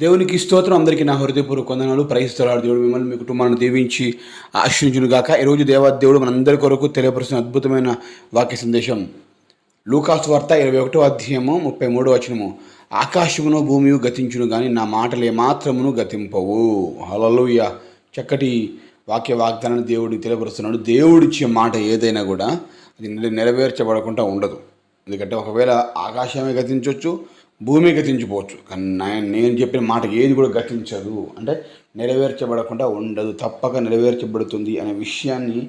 దేవునికి స్తోత్రం. అందరికీ నా హృదయపూర్వక వందనాలు. ప్రయిస్తున్నాడు దేవుడు మిమ్మల్ని మీ కుటుంబాన్ని దీవించి ఆశ్రయించును గాక ఈరోజు దేవా దేవుడు మనందరి కొరకు తెలియపరుస్తున్న అద్భుతమైన వాక్య సందేశం. లూకాస్ వార్త ఇరవై ఒకటో అధ్యాయము ముప్పై మూడో వచనము. ఆకాశమును భూమియు గతించును కానీ నా మాటలు ఏమాత్రమును గతింపవు. హలలుయ చక్కటి వాక్య వాగ్దానాన్ని దేవుడు తెలియపరుస్తున్నాడు. దేవుడిచ్చే మాట ఏదైనా కూడా అది నెరవేర్చబడకుండా ఉండదు. ఎందుకంటే ఒకవేళ ఆకాశమే గతించవచ్చు భూమి గతించిపోవచ్చు కానీ నేను చెప్పిన మాట ఏది కూడా గతించదు. అంటే నెరవేర్చబడకుండా ఉండదు. తప్పక నెరవేర్చబడుతుంది అనే విషయాన్ని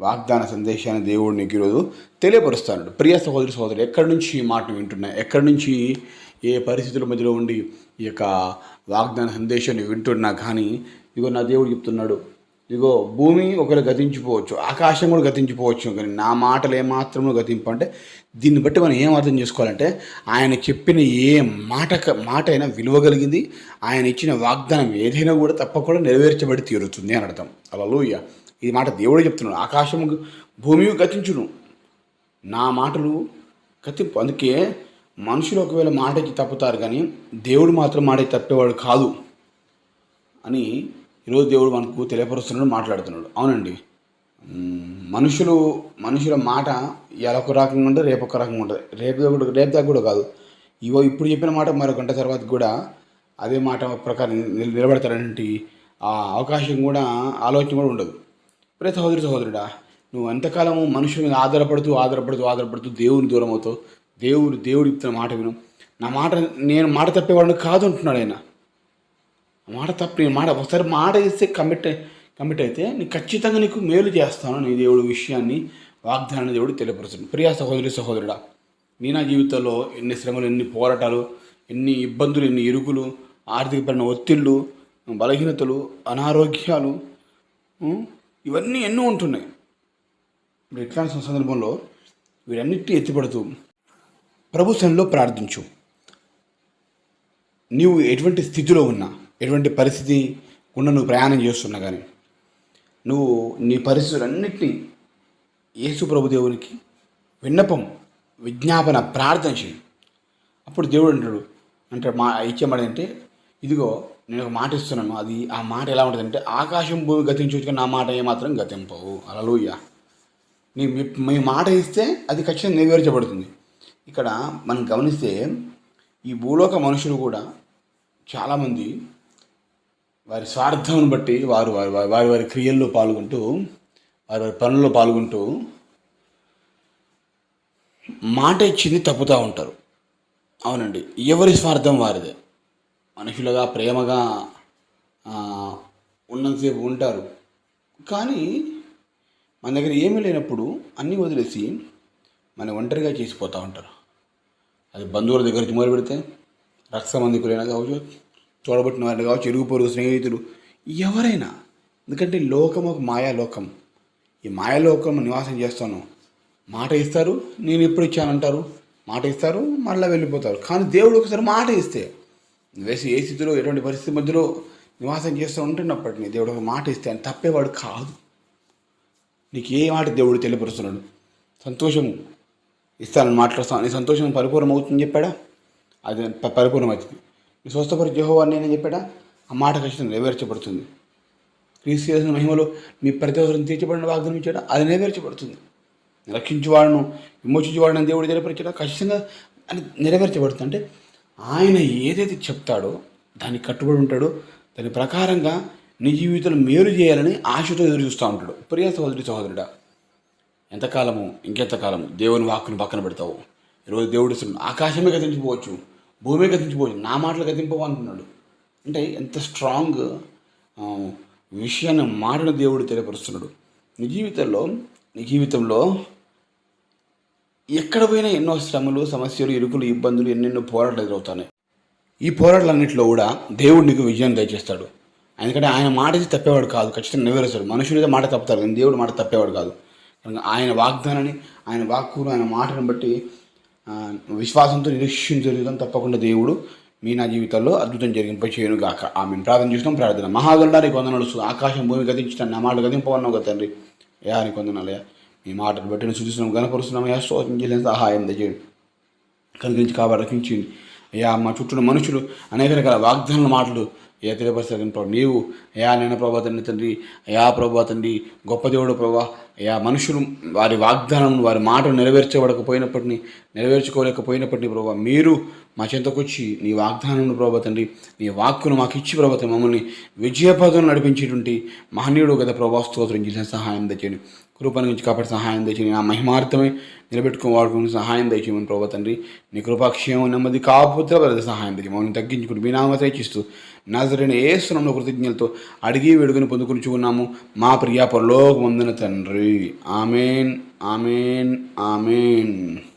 వాగ్దాన సందేశాన్ని దేవుడు నీకు ఈరోజు తెలియపరుస్తాడు. ప్రియ సహోదరి సహోదరు ఎక్కడి నుంచి ఈ మాటను వింటున్నా? ఎక్కడి నుంచి ఏ పరిస్థితుల మధ్యలో ఉండి ఈ యొక్క వాగ్దాన సందేశాన్ని వింటున్నా? కానీ ఇగో నా దేవుడు చెప్తున్నాడు ఇగో భూమి ఒకరు గతించిపోవచ్చు ఆకాశం కూడా గతించిపోవచ్చు కానీ నా మాటలు ఏమాత్రము గతింపు అంటే దీన్ని బట్టి మనం ఏం అర్థం చేసుకోవాలంటే ఆయన చెప్పిన ఏ మాట మాట అయినా విలువగలిగింది ఆయన ఇచ్చిన వాగ్దానం ఏదైనా కూడా తప్పకుండా నెరవేర్చబడి తీరుతుంది అని అర్థం. అలా ఈ మాట దేవుడే చెప్తున్నాడు. ఆకాశం భూమి గతించును. నా మాటలు గతింపు. అందుకే మనుషులు ఒకవేళ మాట ఇచ్చి తప్పుతారు కానీ దేవుడు మాత్రం మాట తప్పేవాడు కాదు అని ఈరోజు దేవుడు మనకు తెలియపరుస్తున్నాడు మాట్లాడుతున్నాడు. అవునండి. మనుషులు మనుషుల మాట ఎలా ఒక రకంగా ఉంటుంది రేపు ఒక రకంగా ఉంటుంది. రేపు కూడా రేపు దాకా కూడా కాదు. ఇవో ఇప్పుడు చెప్పిన మాట మరో గంట తర్వాత కూడా అదే మాట ప్రకారం నిల- నిలబడతారంటే ఆ అవకాశం కూడా ఆలోచన కూడా ఉండదు. ప్రే సహోదరి సహోదరుడా నువ్వు ఎంతకాలము మనుషుల మీద ఆధారపడుతూ ఆధారపడుతూ ఆధారపడుతూ దేవుని దూరం అవుతావు? దేవుడు దేవుడు ఇస్తున్న మాట విను. నా మాట నేను మాట తప్పేవాడిని కాదు అంటున్నాడు ఆయన. మాట తప్ప నేను మాట ఒకసారి మాట ఇస్తే కమిట్ కమిట్ అయితే నీకు ఖచ్చితంగా నీకు మేలు చేస్తాను నీ దేవుడు విషయాన్ని వాగ్దానాన్ని దేవుడు తెలియపరుస్తుంది ప్రియా సహోదరి సహోదరుడా నీ నా జీవితంలో ఎన్ని శ్రమలు ఎన్ని పోరాటాలు ఎన్ని ఇబ్బందులు ఎన్ని ఇరుకులు ఆర్థికపరమైన ఒత్తిళ్ళు బలహీనతలు అనారోగ్యాలు ఇవన్నీ ఎన్నో ఉంటున్నాయి. ఇప్పుడు ఇట్లాంటి సందర్భంలో వీరన్నిటిని ఎత్తిపడుతూ ప్రభు సన్నిలో ప్రార్థించు. నీవు ఎటువంటి స్థితిలో ఉన్నా ఎటువంటి పరిస్థితి ఉన్న నువ్వు ప్రయాణం చేస్తున్నా కానీ నువ్వు నీ పరిస్థితులన్నింటినీ యేసు ప్రభుదేవునికి విన్నపం విజ్ఞాపన ప్రార్థన చేయి అప్పుడు దేవుడు అంటాడు అంటే మా ఇచ్చేమాడంటే ఇదిగో నేను ఒక మాట ఇస్తున్నాను. అది ఆ మాట ఎలా ఉంటుందంటే ఆకాశం భూమి గతించవచ్చు కానీ నా మాట ఏమాత్రం గతింపవు. అలలోయ నీ మీ- మీ మాట ఇస్తే అది ఖచ్చితంగా నెరవేర్చబడుతుంది. ఇక్కడ మనం గమనిస్తే ఈ భూలోక మనుషులు కూడా చాలామంది వారి స్వార్థం బట్టి వారు వారి వారి వారి క్రియల్లో పాల్గొంటూ వారి వారి పనుల్లో పాల్గొంటూ మాట ఇచ్చింది తప్పుతూ ఉంటారు. అవునండి. ఎవరి స్వార్థం వారిదే? మనుషులుగా ప్రేమగా ఉన్నంతసేపు ఉంటారు. కానీ మన దగ్గర ఏమీ లేనప్పుడు అన్నీ వదిలేసి మన ఒంటరిగా చేసిపోతూ ఉంటారు. అది బంధువుల దగ్గర నుంచి మొదలు పెడితే రక్త సంబంధికులైనా కావచ్చు చూడబట్టిన వారిని కావచ్చు ఇరుగు పొరుగు స్నేహితులు ఎవరైనా. ఎందుకంటే లోకం ఒక మాయాలోకం. ఈ మాయాలోకం నివాసం చేస్తాను. మాట ఇస్తారు నేను ఎప్పుడు ఇచ్చానంటారు? మాట ఇస్తారు మళ్ళీ వెళ్ళిపోతారు. కానీ దేవుడు ఒకసారి మాట ఇస్తే వేసి ఏ స్థితిలో ఎటువంటి పరిస్థితి మధ్యలో నివాసం చేస్తూ ఉంటున్నప్పటికీ దేవుడు ఒక మాట ఇస్తే ఆయన తప్పేవాడు కాదు. నీకు ఏ మాట దేవుడు తెలియపరుస్తున్నాడు? సంతోషము. ఇస్తానని మాట్లాడుతాను నీ సంతోషం పరిపూర్ణం అవుతుందని చెప్పాడా? అది ప- పరిపూర్ణం అవుతుంది స్వస్థపరి జహో అని నేను చెప్పాడా? ఆ మాట ఖచ్చితంగా నెరవేర్చబడుతుంది. క్రీస్తు చేసిన మహిమలో మీ ప్రతి అవసరం తీర్చబడిన వాగ్దానం ఇచ్చాడా? అది నెరవేర్చబడుతుంది. రక్షించేవాడును విమోచించేవాడిని దేవుడు తెలియపరిచాడా? ఖచ్చితంగా అది నెరవేర్చబడుతుంది. అంటే ఆయన ఏదైతే చెప్తాడో దానికి కట్టుబడి ఉంటాడో దాని ప్రకారంగా నీ జీవితంలో మేలు చేయాలని ఆశతో ఎదురు చూస్తూ ఉంటాడు. ప్రియ సహోదరి సహోదరుడా ఎంతకాలము ఇంకెంతకాలము దేవుని వాక్కును పక్కన పెడతావు? ఈరోజు దేవుడు ఆకాశమే గతించిపోవచ్చు భూమి గతించిపోయింది. నా మాటలు గతింపవు అంటున్నాడు అంటే ఎంత స్ట్రాంగ్ విషయాన్ని మాటను దేవుడు తెలియపరుస్తున్నాడు. నీ జీవితంలో నీ జీవితంలో ఎక్కడ పోయినా ఎన్నో శ్రమలు సమస్యలు ఇరుకులు ఇబ్బందులు ఎన్నెన్నో పోరాటాలు ఎదురవుతాయి ఈ పోరాటాలన్నింటిలో కూడా దేవుడు నీకు విజయం దయచేస్తాడు. ఎందుకంటే ఆయన మాట తప్పేవాడు కాదు. ఖచ్చితంగా నెరవేరుస్తాడు. మనుషులైతే మాట తప్పుతారు కానీ దేవుడు మాట తప్పేవాడు కాదు. కనుక ఆయన వాగ్దానాన్ని ఆయన వాక్కును ఆయన మాటను బట్టి విశ్వాసంతో నిరీక్షించగలుగుతాం తప్పకుండా దేవుడు మీ నా జీవితాల్లో అద్భుతం జరిగింప చేయను గాక ఆమె ప్రార్థన చేసినాం ప్రార్థన. మహాగండానికి వందనాలు ఆకాశం భూమి గతించడం నా మాట గతింపవన్నావు కదా తండ్రి. యా నీకు వందనాలయ్యా మీ మాటను బట్టి నేను సూచిస్తున్నాం గనపరుస్తున్నాం యా స్తోత్రం చేయలేని సహాయం దయచేయండి. కలిగించి కాబట్టి రక్షించింది అయ్యా మా చుట్టూ మనుషులు అనేక రకాల వాగ్దానాల మాటలు ఏ తెలియపరుస్తారు ప్రభు నీవు. అయా నేను ప్రభా తండ్రి తండ్రి. అయా ప్రభా తండ్రి గొప్ప దేవుడు ప్రభా. అయ్యా మనుషులు వారి వాగ్దానం వారి మాటలు నెరవేర్చబడకపోయినప్పటినీ నెరవేర్చుకోలేకపోయినప్పటినీ ప్రభావ మీరు మా చెంతకొచ్చి నీ వాగ్దానం ప్రభావ తండ్రి నీ వాక్కును మాకు ఇచ్చి ప్రభా మమ్మల్ని విజయపదం నడిపించేటువంటి మహనీయుడు గత ప్రభాస్తోత్రం చేసిన సహాయం తెచ్చండి కృపను నుంచి కాపాడి సహాయం తెచ్చి నా మహిమార్థమే నిలబెట్టుకుని వాడుకుని సహాయం దయచేయమని ప్రభా తండ్రి నీ కృపాక్షేమం నెమ్మది కాపుత్ర వరద సహాయం తెచ్చి మమ్మల్ని తగ్గించుకుని మీ నామత ఇచ్చిస్తూ నాజరైన ఏ స్వరంలో కృతజ్ఞతలతో అడిగి వేడుకొని పొందుకునిచుకున్నాము మా ప్రియా పరలోక తండ్రి. Amén, amén, amén.